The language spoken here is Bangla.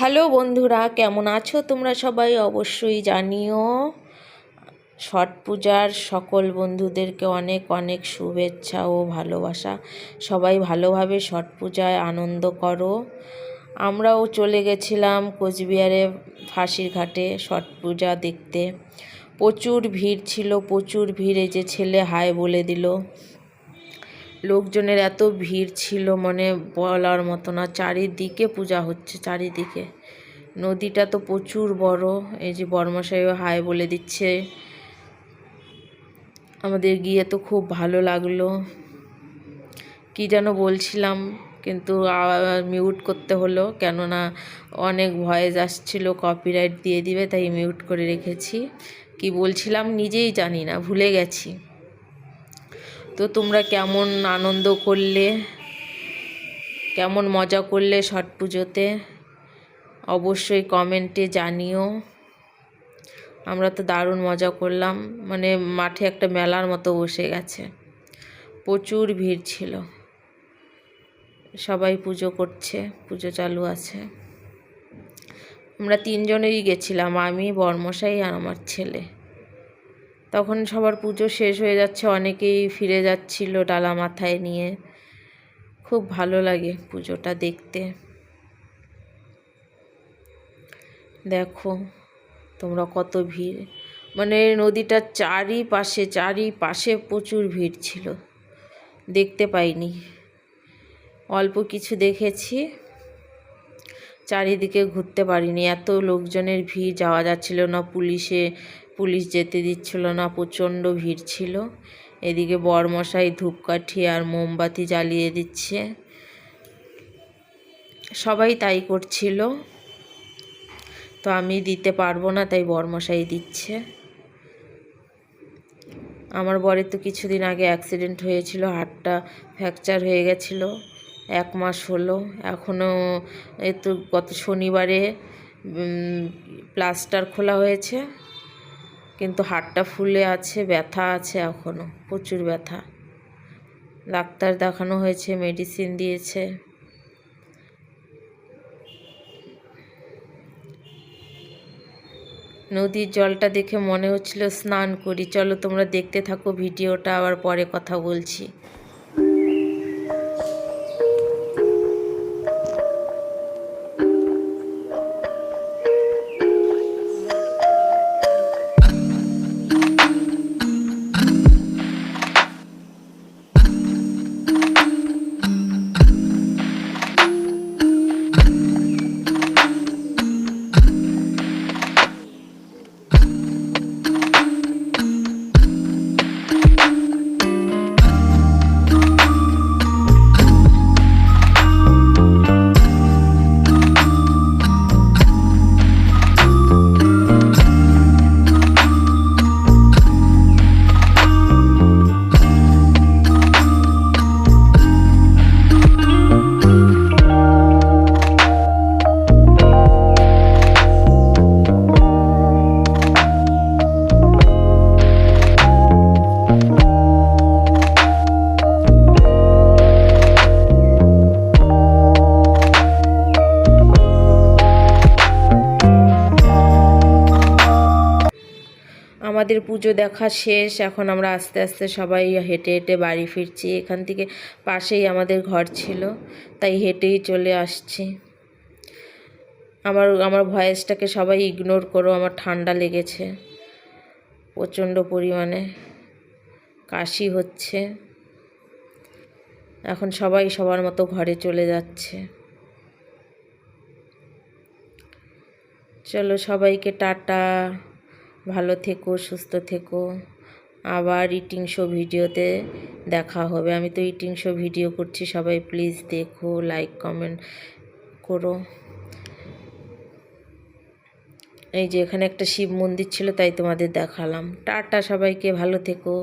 হ্যালো বন্ধুরা, কেমন আছো তোমরা সবাই? অবশ্যই জানিও, ছট পূজার সকল বন্ধুদেরকে অনেক অনেক শুভেচ্ছা ও ভালোবাসা। সবাই ভালোভাবে ছট পূজায় আনন্দ করো। আমরাও চলে গেছিলাম কোচবিহারে ফাঁসির ঘাটে ছট পূজা দেখতে। প্রচুর ভিড় ছিল, প্রচুর ভিড় যে ছেলে হায় বলে দিল। লোকজনের এত ভিড় ছিল মানে বলার মতো না। চারিদিকে পূজা হচ্ছে, চারিদিকে। নদীটা তো প্রচুর বড়, এই যে বর্মশাইও হাই বলে দিচ্ছে। আমাদের গিয়ে তো খুব ভালো লাগল। কি যেন বলছিলাম, কিন্তু মিউট করতে হলো, কেননা অনেক ভয়েস আসছিল কপিরাইট দিয়ে দিবে, তাই মিউট করে রেখেছি। কি বলছিলাম নিজেই জানি না, ভুলে গেছি। তো তোমরা কেমন আনন্দ করলে? কেমন মজা করলে ছট পুজোতে? অবশ্যই কমেন্টে জানিও। আমরা তো দারুণ মজা করলাম। মানে মাঠে একটা মেলার মতো বসে গেছে। প্রচুর ভিড় ছিল। সবাই পুজো করছে, পুজো চালু আছে। আমরা তিনজনেরই গেছিলাম, আমি, বর্মশাই আর আমার ছেলে। তখন সবার পুজো শেষ হয়ে যাচ্ছে, অনেকেই ফিরে যাচ্ছিল ডালা মাথায় নিয়ে। খুব ভালো লাগে পুজোটা দেখতে। দেখো তোমরা কত ভিড়। মানে নদীটার চারিপাশে চারিপাশে প্রচুর ভিড় ছিল। দেখতে পাইনি। অল্প কিছু দেখেছি। চারিদিকে ঘুরতে পারিনি। এত লোকজনের ভিড়, যাওয়া যাচ্ছিল না পুলিশে পুলিশ যেতে দিচ্ছিল না, প্রচণ্ড ভিড় ছিল। এদিকে বরমশাই ধূপকাঠি আর মোমবাতি জ্বালিয়ে দিচ্ছে। সবাই তাই করছিল। তো আমি দিতে পারব না, তাই বরমশাই দিচ্ছে। আমার বরের তো কিছুদিন আগে অ্যাক্সিডেন্ট হয়েছিল, হাতটা ফ্র্যাকচার হয়ে গেছিল, এক মাস হলো। এখনও এ তো গত শনিবারে প্লাস্টার খোলা হয়েছে। কিন্তু হাটটা ফুলে আছে, ব্যথা আছে এখনও প্রচুর ব্যথা। ডাক্তার দেখানো হয়েছে মেডিসিন দিয়েছে। নদীর জলটা দেখে মনে হচ্ছিল, স্নান করি, চলো তোমরা দেখতে থাকো, ভিডিওটা আবার পরে কথা বলছি। আমাদের পুজো দেখা শেষ, এখন আমরা আস্তে আস্তে সবাই হেঁটে হেঁটে বাড়ি ফিরছি। এখান থেকে পাশেই আমাদের ঘর ছিল, তাই হেঁটেই চলে আসছি। আমার আমার ভয়েসটাকে সবাই ইগনোর করো, আমার ঠান্ডা লেগেছে প্রচণ্ড পরিমাণে। কাশি হচ্ছে। এখন সবাই সবার মতো ঘরে চলে যাচ্ছে। চলো সবাইকে টাটা। ভালো থেকো, সুস্থ থেকো। আবার ইটিং শো ভিডিওতে দেখা হবে। আমি তো ইটিং শো ভিডিও করছি। সবাই প্লিজ দেখো লাইক কমেন্ট করো। এই যে এখানে একটা শিব মন্দির ছিল, তাই তোমাদের দেখালাম। টাটা সবাইকে, ভালো থেকো।